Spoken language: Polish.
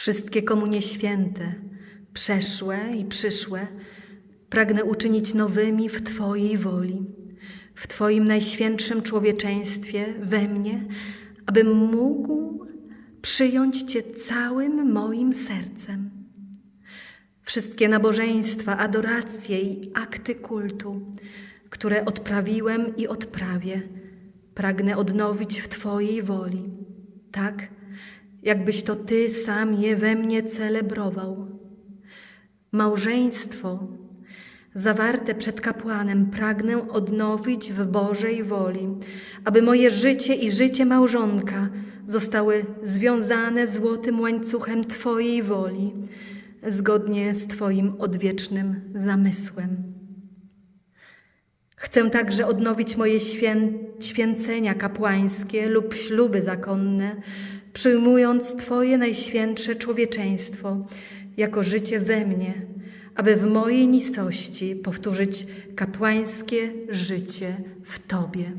Wszystkie komunie święte, przeszłe i przyszłe, pragnę uczynić nowymi w Twojej woli, w Twoim najświętszym człowieczeństwie we mnie, abym mógł przyjąć Cię całym moim sercem. Wszystkie nabożeństwa, adoracje i akty kultu, które odprawiłem i odprawię, pragnę odnowić w Twojej woli, tak jakbyś to Ty sam je we mnie celebrował. Małżeństwo zawarte przed kapłanem pragnę odnowić w Bożej woli, aby moje życie i życie małżonka zostały związane złotym łańcuchem Twojej woli, zgodnie z Twoim odwiecznym zamysłem. Chcę także odnowić moje świę, święcenia kapłańskie lub śluby zakonne, przyjmując Twoje najświętsze człowieczeństwo jako życie we mnie, aby w mojej nicości powtórzyć kapłańskie życie w Tobie.